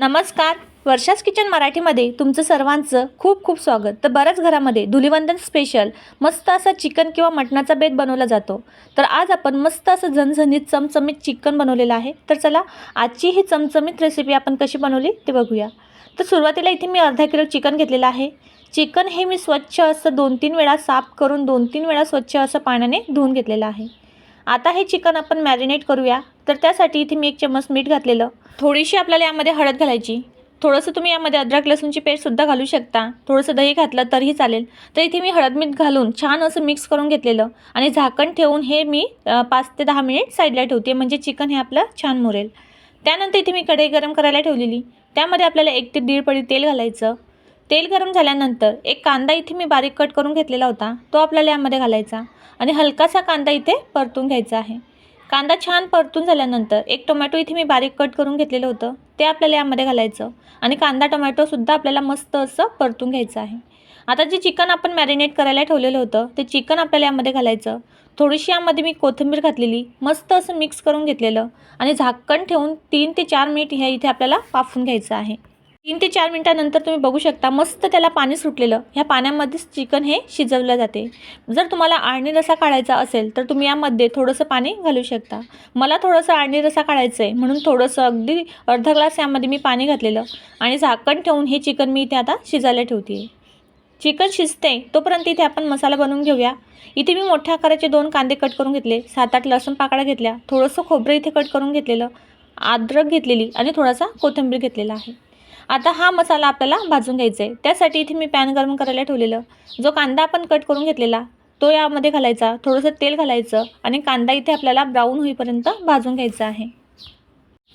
नमस्कार. वर्षास किचन मराठीमध्ये तुमचं सर्वांचं खूप खूप स्वागत. तर बऱ्याच घरामध्ये धुलिवंदन स्पेशल मस्त असा चिकन किंवा मटणाचा बेत बनवला जातो. तर आज आपण मस्त असं झणझणीत चमचमीत चिकन बनवलेलं आहे. तर चला आजची ही चमचमीत रेसिपी आपण कशी बनवली ते बघूया. तर सुरुवातीला इथे मी अर्धा किलो चिकन घेतलेलं आहे. चिकन हे मी स्वच्छ असं दोन तीन वेळा साफ करून दोन तीन वेळा स्वच्छ असं पाण्याने धुवून घेतलेलं आहे. आता हे चिकन आपण मॅरिनेट करूया. तर त्यासाठी इथे मी एक चम्मच मीठ घातलेलं. थोडीशी आपल्याला यामध्ये हळद घालायची. थोडंसं तुम्ही यामध्ये अद्रक लसूणची पेस्टसुद्धा घालू शकता. थोडंसं दही घातलं तरीही चालेल. तर इथे मी हळद मीठ घालून छान असं मिक्स करून घेतलेलं आणि झाकण ठेवून हे मी पाच ते दहा मिनिट साईडला ठेवते. म्हणजे चिकन हे आपलं छान मुरेल. त्यानंतर इथे मी कढई गरम करायला ठेवलेली. त्यामध्ये आपल्याला एक ते दीड पडी तेल घालायचं. तेल गरम झाल्यानंतर एक कांदा इथे मी बारीक कट करून घेतलेला होता. तो आपल्याला यामध्ये घालायचा आणि हलकासा कांदा इथे परतून घ्यायचा आहे. कांदा छान परतून झाल्यानंतर एक टोमॅटो इथे मी बारीक कट करून घेतलेलं होतं. ते आपल्याला यामध्ये घालायचं आणि कांदा टोमॅटोसुद्धा आपल्याला मस्त असं परतून घ्यायचं आहे. आता जे चिकन आपण मॅरिनेट करायला ठेवलेलं होतं ते चिकन आपल्याला यामध्ये घालायचं. थोडीशी यामध्ये मी कोथिंबीर घातलेली मस्त असं मिक्स करून घेतलेलं आणि झाकण ठेवून तीन ते चार मिनिट ह्या इथे आपल्याला वाफून घ्यायचं आहे. तीन ते चार मिनटानंतर तुम्ही बघू शकता मस्त त्याला पाणी सुटलेलं. ह्या पाण्यामध्येच चिकन हे शिजवलं जाते. जर तुम्हाला आळणी रसा काढायचा असेल तर तुम्ही यामध्ये थोडंसं पाणी घालू शकता. मला थोडंसं आळणी रसा काढायचं आहे म्हणून थोडंसं अगदी अर्धा ग्लास यामध्ये मी पाणी घातलेलं आणि झाकण ठेवून हे चिकन मी इथे आता शिजायला ठेवते. चिकन शिजते तोपर्यंत इथे आपण मसाला बनवून घेऊया. इथे मी मोठ्या आकाराचे दोन कांदे कट करून घेतले. सात आठ लसूण पाकळ्या घेतल्या. थोडंसं खोबरं इथे कट करून घेतलेलं. अद्रक घेतलेली आणि थोडासा कोथिंबीर घेतलेला आहे. आता हा मसाला आपल्याला भाजून घ्यायचा आहे. त्यासाठी इथे मी पॅन गरम करायला ठेवलेलं. जो कांदा आपण कट करून घेतलेला तो यामध्ये घालायचा. थोडंसं तेल घालायचं आणि कांदा इथे आपल्याला ब्राऊन होईपर्यंत भाजून घ्यायचा आहे.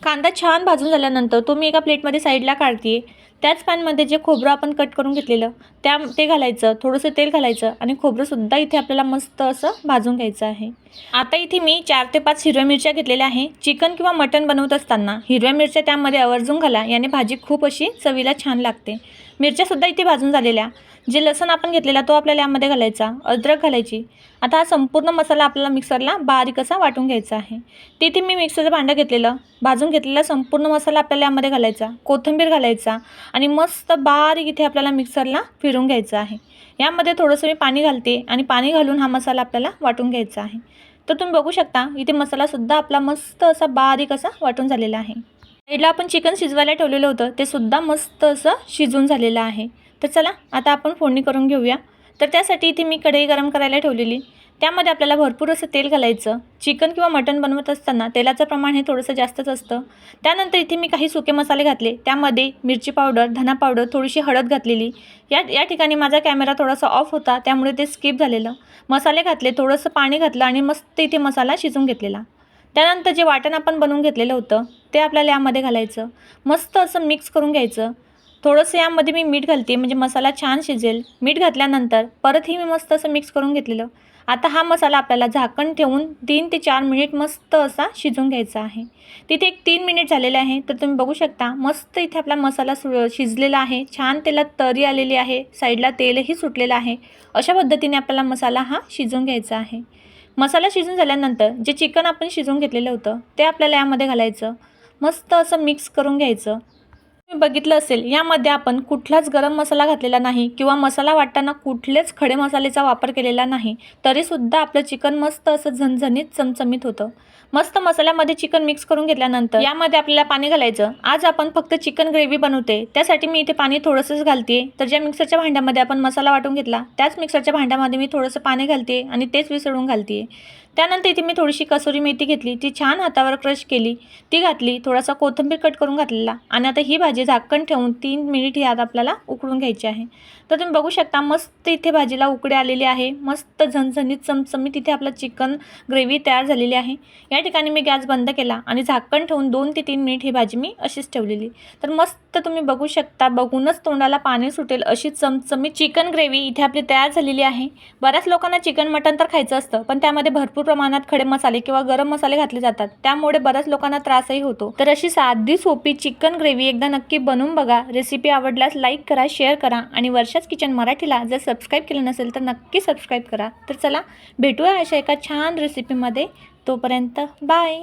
कांदा छान भाजून झाल्यानंतर तो मी एका प्लेटमध्ये साईडला काढते त्याच पॅनमध्ये जे खोबरं आपण कट करून घेतलेलं त्या ते घालायचं थोडंसं तेल घालायचं आणि खोबरंसुद्धा इथे आपल्याला मस्त असं भाजून घ्यायचं आहे. आता इथे मी चार ते पाच हिरव्या मिरच्या घेतलेल्या आहे. चिकन किंवा मटण बनवत असताना हिरव्या मिरच्या त्यामध्ये आवर्जून घाला याने भाजी खूप अशी चवीला छान लागते. मिरच्यासुद्धा इथे भाजून झालेल्या. जे लसण आपण घेतलेला तो आपल्याला यामध्ये घालायचा. अद्रक घालायची. आता हा संपूर्ण मसाला आपल्याला मिक्सरला बारीक असा वाटून घ्यायचा आहे. तिथे मी मिक्सरचं भांडं घेतलेलं. भाजून घेतलेला संपूर्ण मसाला आपल्याला यामध्ये घालायचा. कोथिंबीर घालायचा. आणि मस्त बारीक इथे आपल्याला मिक्सरला फिरून घ्यायचं आहे. यामध्ये थोडंसं मी पाणी घालते आणि पाणी घालून हा मसाला आपल्याला वाटून घ्यायचा आहे. तर तुम्ही बघू शकता इथे मसालासुद्धा आपला मस्त असा बारीक असा वाटून झालेला आहे. साईडला आपण चिकन शिजवायला ठेवलेलं होतं. ते सुद्धा मस्त असं शिजून झालेलं आहे. तर चला आता आपण फोडणी करून घेऊया. तर त्यासाठी इथे मी कढई गरम करायला ठेवलेली. त्यामध्ये आपल्याला भरपूर असं तेल घालायचं. चिकन किंवा मटण बनवत असताना तेलाचं प्रमाण हे थोडंसं जास्तच असतं. त्यानंतर इथे मी काही सुके मसाले घातले. त्यामध्ये मिरची पावडर धना पावडर थोडीशी हळद घातलेली. या या ठिकाणी माझा कॅमेरा थोडासा ऑफ होता. त्यामुळे ते स्किप झालेलं. मसाले घातले थोडंसं पाणी घातलं आणि मस्त इथे मसाला शिजून घेतलेला. त्यानंतर जे वाटण आपण बनवून घेतलेलं होतं ते आपल्याला यामध्ये घालायचं. मस्त असं मिक्स करून घ्यायचं. थोडंसं यामध्ये मी मीठ घालते म्हणजे मसाला छान शिजेल. मीठ घातल्यानंतर परतही मी मस्त असं मिक्स करून घेतलेलं. आता हा मसाला आपल्याला झाकण ठेवून तीन ते चार मिनिट मस्त असा शिजून घ्यायचा आहे. तिथे एक तीन मिनिट झालेले आहे तर तुम्ही बघू शकता मस्त इथे आपला मसाला सु शिजलेला आहे. छान तेलात तरी आलेली आहे साईडला तेलही सुटलेलं आहे. अशा पद्धतीने आपल्याला मसाला हा शिजून घ्यायचा आहे. मसाला शिजून झाल्यानंतर जे चिकन आपण शिजवून घेतलेलं होतं ते आपल्याला यामध्ये घालायचं. मस्त असं मिक्स करून घ्यायचं. बघितलं असेल यामध्ये आपण कुठलाच गरम मसाला घातलेला नाही किंवा मसाला वाटताना कुठलेच खडे मसाल्याचा वापर केलेला नाही तरीसुद्धा आपलं चिकन मस्त असं झणझणीत चमचमीत होतं. मस्त मसाल्यामध्ये चिकन मिक्स करून घेतल्यानंतर यामध्ये आपल्याला पाणी घालायचं. आज आपण फक्त चिकन ग्रेव्ही बनवते. त्यासाठी मी इथे पाणी थोडंसंच घालते तर ज्या मिक्सरच्या भांड्यामध्ये आपण मसाला वाटून घेतला त्याच मिक्सरच्या भांड्यामध्ये मी थोडंसं पाणी घालते आणि तेच विसळून घालते त्यानंतर इथे मी थोडीशी कसुरी मेथी घेतली. ती छान हातावर क्रश केली. ती घातली. थोडासा कोथिंबीर कट करून घातलेला. आणि आता ही भाजी झाकण ठेवून तीन मिनिट यात आपल्याला उकळून घ्यायची आहे. तर तुम्ही बघू शकता मस्त इथे भाजीला उकडे आलेली आहे. मस्त झणझणीत चमचमीत इथे आपलं चिकन ग्रेव्ही तयार झालेली आहे. या ठिकाणी मी गॅस बंद केला आणि झाकण ठेवून दोन ते तीन मिनिट ही भाजी मी अशीच ठेवलेली. तर मस्त तुम्ही बघू शकता बघूनच तोंडाला पाणी सुटेल अशी चमचमीत चिकन ग्रेव्ही इथे आपली तयार झालेली आहे. बऱ्याच लोकांना चिकन मटन तर खायचं असतं पण त्यामध्ये भरपूर प्रमाणात खडे मसाले किंवा गरम मसाले घातले जातात. त्यामुळे बऱ्याच लोकांना त्रासही होतो. तर अशी साधी सोपी चिकन ग्रेव्ही एकदा नक्की बनवून बघा. रेसिपी आवडल्यास लाईक करा शेअर करा आणि वर्षाच किचन मराठीला जर सबस्क्राईब केलं नसेल तर नक्की सबस्क्राईब करा. तर चला भेटूया अशा एका छान रेसिपीमध्ये. तोपर्यंत बाय!